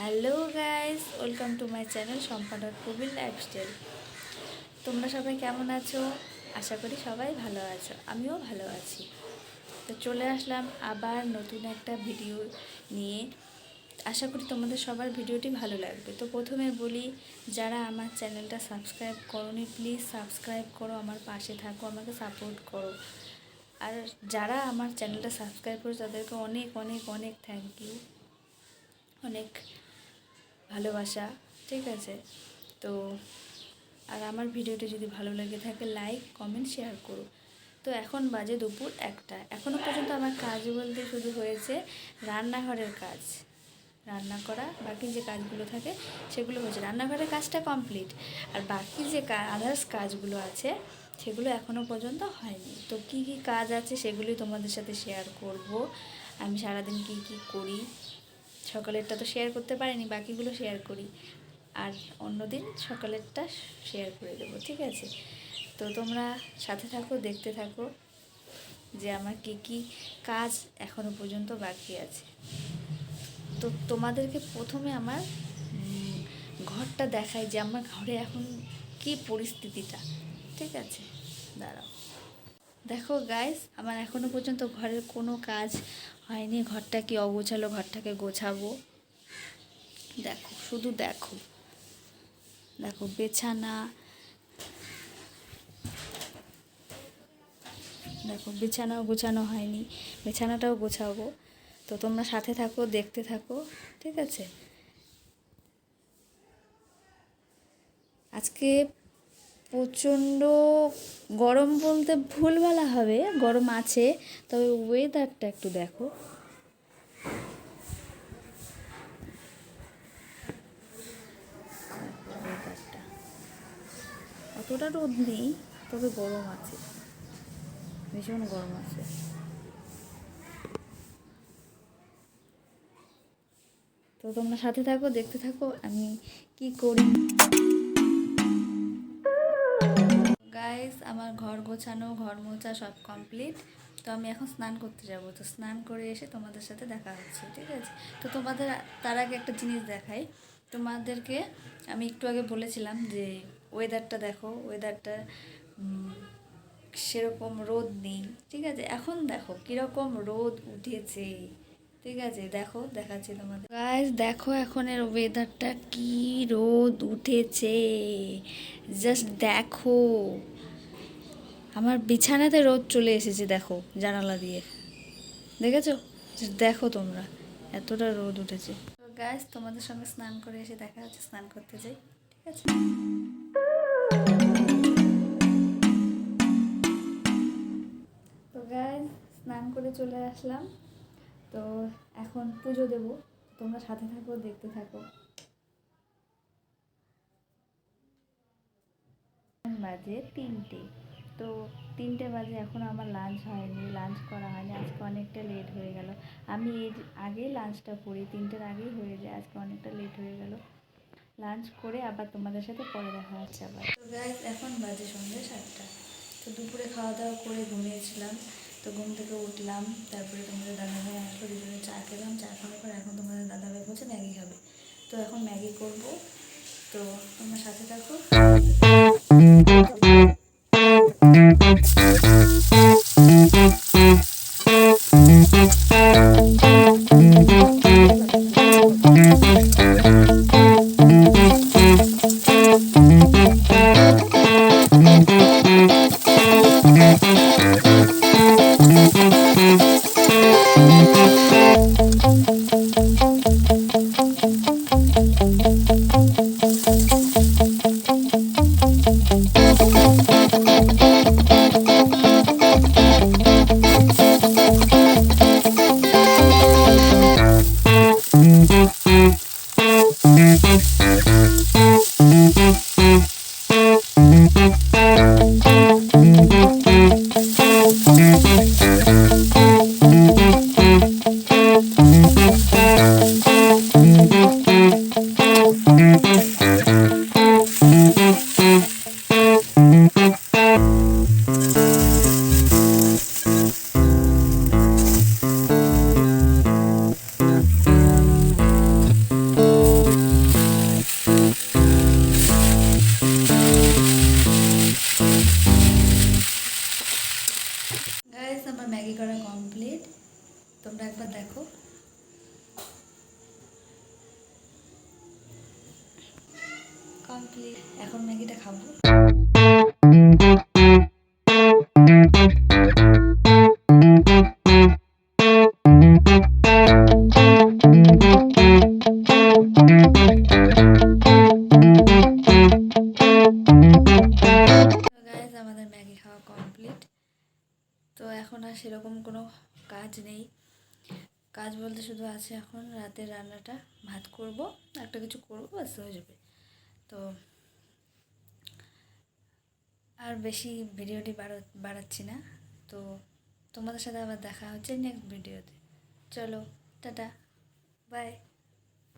Hello guys, welcome to my channel সম্পাদক প্রবীণ lifestyle. তোমরা সবাই কেমন আছো? আশা করি সবাই ভালো আছো, আমিও ভালো আছি। তো চলে আসলাম আবার নতুন একটা ভিডিও নিয়ে। আশা করি তোমাদের সবার ভিডিওটি ভালো লাগবে। তো প্রথমে বলি, যারা আমার চ্যানেলটা সাবস্ক্রাইব করোনি, প্লিজ সাবস্ক্রাইব করো, আমার পাশে থাকো, আমাকে সাপোর্ট করো। আর যারা আমার চ্যানেলটা সাবস্ক্রাইব করো তাদেরকে অনেক অনেক অনেক থ্যাংক ইউ অনেক ভালোবাসা, ঠিক আছে? তো আর আমার ভিডিওটি যদি ভালো লেগে থাকে লাইক কমেন্ট শেয়ার করো। তো এখন বাজে দুপুর একটা। এখনও পর্যন্ত আমার কাজ বলতে শুধু হয়েছে রান্নাঘরের কাজ। রান্না করা, বাকি যে কাজগুলো থাকে, সেগুলো হয়েছে। রান্নাঘরের কাজটা কমপ্লিট আর বাকি যে আদার্স কাজগুলো আছে, সেগুলো এখনও পর্যন্ত হয়নি। তো কি কি কাজ আছে সেগুলি তোমাদের সাথে শেয়ার করব। আমি সারাদিন কি কি করি সকালেরটা তো শেয়ার করতে পারিনি, বাকিগুলো শেয়ার করি। আর অন্যদিন সকালেরটা শেয়ার করে দেবো, ঠিক আছে? তো তোমরা সাথে থাকো, দেখতে থাকো যে আমার কি কি কাজ এখনও পর্যন্ত বাকি আছে। তো তোমাদেরকে প্রথমে আমার ঘরটা দেখাই যে আমার ঘরে এখন কি পরিস্থিতিটা, ঠিক আছে? দাঁড়াও। দেখো গাইস আমার এখনও পর্যন্ত ঘরের কোনো কাজ হয়নি। ঘরটা কি অগোছালো, ঘরটাকে গোছাবো। দেখো, শুধু দেখো। দেখো, বিছানা। দেখো, বিছানাও গোছানো হয়নি। বিছানাটাও গোছাবো। তো তোমরা সাথে থাকো, দেখতে থাকো, ঠিক আছে? আজকে প্রচণ্ড গরম বলতে ভুল বলা হবে, গরম আছে, তবে ওয়েদারটা একটু দেখো। অতটা রোদ নেই, তবে গরম আছে। ভীষণ গরম আছে। তো তোমরা সাথে থাকো, দেখতে থাকো, আমি কি করি? আমার ঘর গোছানো, ঘর মোছা সব কমপ্লিট তো আমি এখন স্নান করতে যাব। তো স্নান করে এসে তোমাদের সাথে দেখা হচ্ছে, ঠিক আছে? তো তোমাদের তার আগে একটা জিনিস দেখাই। তোমাদেরকে আমি একটু আগে বলেছিলাম যে ওয়েদারটা দেখো ওয়েদারটা সেরকম রোদ নেই, ঠিক আছে? এখন দেখো কীরকম রোদ উঠেছে, ঠিক আছে? দেখো, দেখাচ্ছি তোমাদের। গাইস দেখো এখন এর ওয়েদারটা কি রোদ উঠেছে। জাস্ট দেখো। আমার বিছানাতে রোদ চলে এসেছে, দেখো, জানালা দিয়ে। দেখেছ? দেখো তোমরা, এতটা রোদ উঠেছে। গাইস তোমাদের সঙ্গে স্নান করে এসে দেখা হচ্ছে, স্নান করতে যাই, ঠিক আছে? তো গাইস স্নান করে চলে আসলাম। তো এখন পুজো দেব, তোমরা সাথে থাকো, দেখতে থাকো। বাজে তিনটে। তো তিনটে বাজে এখন আমার লাঞ্চ হয়নি লাঞ্চ করা হয়নি, আজকে অনেকটা লেট হয়ে গেল। আমি এর আগেই লাঞ্চটা করি, তিনটের আগেই হয়ে যায়, আজকে অনেকটা লেট হয়ে গেল। লাঞ্চ করে আবার তোমাদের সাথে পরে দেখা হচ্ছে আবার। তো এখন বাজে সন্ধ্যে সাতটা। তো দুপুরে খাওয়া দাওয়া করে ঘুমিয়েছিলাম। তো ঘুম থেকে উঠলাম, তারপরে তোমাদের দাদাভাই আসলো, দুজনে চা খেলাম। চা খাওয়ার পর এখন তোমাদের দাদাভাই বলছে ম্যাগি খাবে। তো এখন ম্যাগি করব। তো তোমার সাথে থাকো। Thank you. তোমরা একবার দেখো। কমপ্লিট এখন ম্যাগিটা খাব। আমাদের ম্যাগি খাওয়া কমপ্লিট তো এখন আর সেরকম কোনো কাজ নেই। কাজ বলতে শুধু আছে এখন রাতের রান্নাটা ভাত করব, একটা কিছু করব, ব্যাস হয়ে যাবে। তো আর বেশি ভিডিওটি বাড়া, বাড়াচ্ছি না। তো তোমাদের সাথে আবার দেখা হচ্ছে নেক্সট ভিডিওতে চলো, টাটা বাই